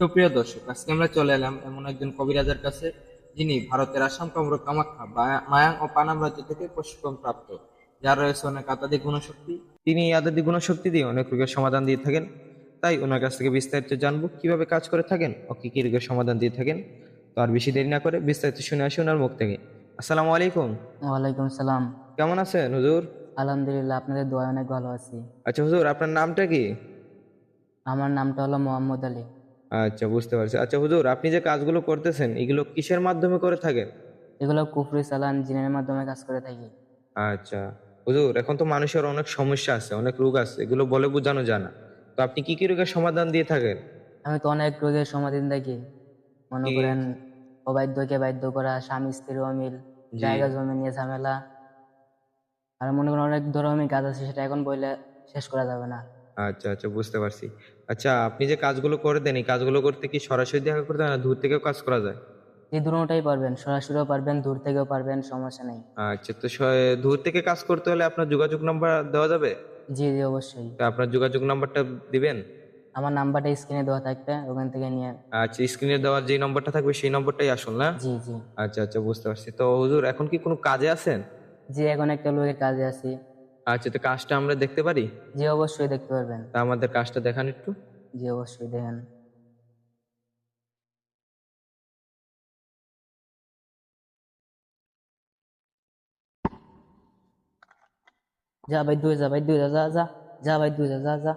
তো প্রিয় দর্শক আজকে আমরা চলে এলাম এমন একজন কবিরাজের কাছে যিনি ভারতের আসাম কামরূপ কামাখ্যা মায়াং ও পানাম রাজ্য থেকে প্রশিক্ষণ প্রাপ্ত। যার রয়েছে অনেক আধ্যাত্মিক গুণশক্তি। তিনি এই গুণশক্তি দিয়ে অনেক রোগের সমাধান দিয়ে থাকেন। তাই ওনার কাছ থেকে বিস্তারিত জানব কীভাবে কাজ করে থাকেন ও কি কি রোগের সমাধান দিয়ে থাকেন। তো আর বেশি দেরি না করে বিস্তারিত শুনে আসি ওনার মুখ থেকে। আসসালামু আলাইকুম। ওয়ালাইকুম সালাম। কেমন আছেন হুজুর? আলহামদুলিল্লাহ আপনাদের দোয়া অনেক ভালো আছি। আচ্ছা হুজুর আপনার নামটা কি? আমার নামটা হলো মোহাম্মদ আলী। আচ্ছা বুঝতে পারছি। আচ্ছা হুজুর আপনি যে কাজগুলো করতেছেন এগুলো কিসের মাধ্যমে করে থাকেন? এগুলো কুফরি চালান জিনের মাধ্যমে কাজ করে থাকি। আচ্ছা হুজুর এখন তো মানুষের অনেক সমস্যা আছে অনেক রোগ আছে এগুলো বলে বোঝানো যায় না। তো আপনি কি কি রোগের সমাধান দিয়ে থাকেন? আমি তো অনেক রোগের সমাধান দেখি। মনে কি? করেন অবাধ্যকে বাধ্য করা স্বামী স্ত্রীর অমিল জি। জায়গা জমি নিয়ে ঝামেলা। আর মনে করেন অনেক ধরনের কাজ আছে সেটা এখন বললে শেষ করা যাবে না। আচ্ছা আচ্ছা বুঝতে পারছি। আচ্ছা আপনি যে কাজগুলো করে দেন এই কাজগুলো করতে কি সরাসরি দেখা করতে হয় না দূর থেকেও কাজ করা যায়? এই দুটোটাই পারবেন সরাসরিও পারবেন দূর থেকেও পারবেন সমস্যা নেই। আচ্ছা তো স- দূর থেকে কাজ করতে হলে আপনার যোগাযোগ নাম্বার দেওয়া যাবে? জি জি অবশ্যই। তো আপনার যোগাযোগ নাম্বারটা দিবেন? আমার নাম্বারটা স্ক্রিনে দেওয়া থাকবে ওখান থেকে নিয়ে আচ্ছা স্ক্রিনে দেওয়ার যে নম্বরটা থাকবে সেই নম্বরটাই আসুন না? জি জি। আচ্ছা আচ্ছা বুঝতে পারছি। তো হুজুর এখন কি কোনো কাজে আছেন? জি এখন একটা লোকের কাজে আছি। আচ্ছা তো কাজটা আমরা দেখতে পারি? জি অবশ্যই দেখতে পারবেন। তা আমাদের কাজটা দেখান একটু। জি অবশ্যই দেখেন। যা ভাই দুই যা ভাই দুই যা যা যা যা ভাই দুই যা যা যা।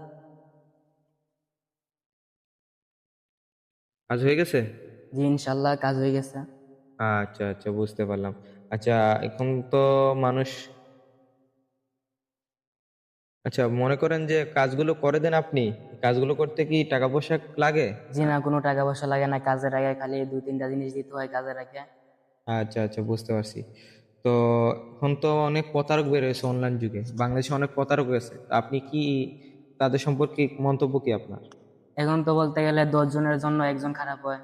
কাজ হয়ে গেছে? জি ইনশাল্লাহ কাজ হয়ে গেছে। আচ্ছা আচ্ছা বুঝতে পারলাম। আচ্ছা এখন তো মানুষ আচ্ছা মনে করেন যে কাজগুলো করে দেন আপনি কাজগুলো করতে কি টাকা পয়সা লাগে? জি না কোনো টাকা পয়সা লাগে না কাজের আগে খালি দুই তিনটা জিনিস দিতে হয় কাজের আগে। আচ্ছা আচ্ছা বুঝতে পারছি। তো এখন তো অনেক প্রতারক বের হয়েছে অনলাইন যুগে বাংলাদেশে অনেক প্রতারক হয়েছে আপনি কি তাদের সম্পর্কে মন্তব্য কি আপনার? এখন তো বলতে গেলে দশ জনের জন্য একজন খারাপ হয়।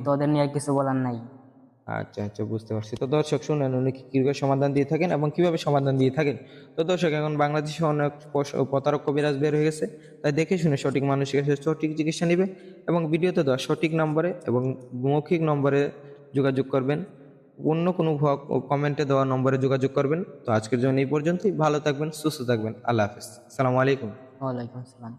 তো ওদের নিয়ে কিছু বলার নাই। আচ্ছা আচ্ছা বুঝতে পারছি। তো দর্শক, শুনেন, উনি কীভাবে সমাধান দিয়ে থাকেন এবং কীভাবে সমাধান দিয়ে থাকেন? তো দর্শক, এখন বাংলাদেশে অনেক প্রতারক কবিরাজ বের হয়ে গেছে। তাই দেখে শুনে সঠিক মানুষের কাছে সঠিক চিকিৎসা নেবে এবং ভিডিওতে দেওয়া সঠিক নম্বরে এবং মৌখিক নম্বরে যোগাযোগ করবেন। অন্য কোনো কমেন্টে দেওয়া নম্বরে যোগাযোগ করবেন। তো আজকের জন্য এই পর্যন্তই। ভালো থাকবেন, সুস্থ থাকবেন। আল্লাহ হাফিজ। আসসালামু আলাইকুম। ওয়ালাইকুম আসসালাম।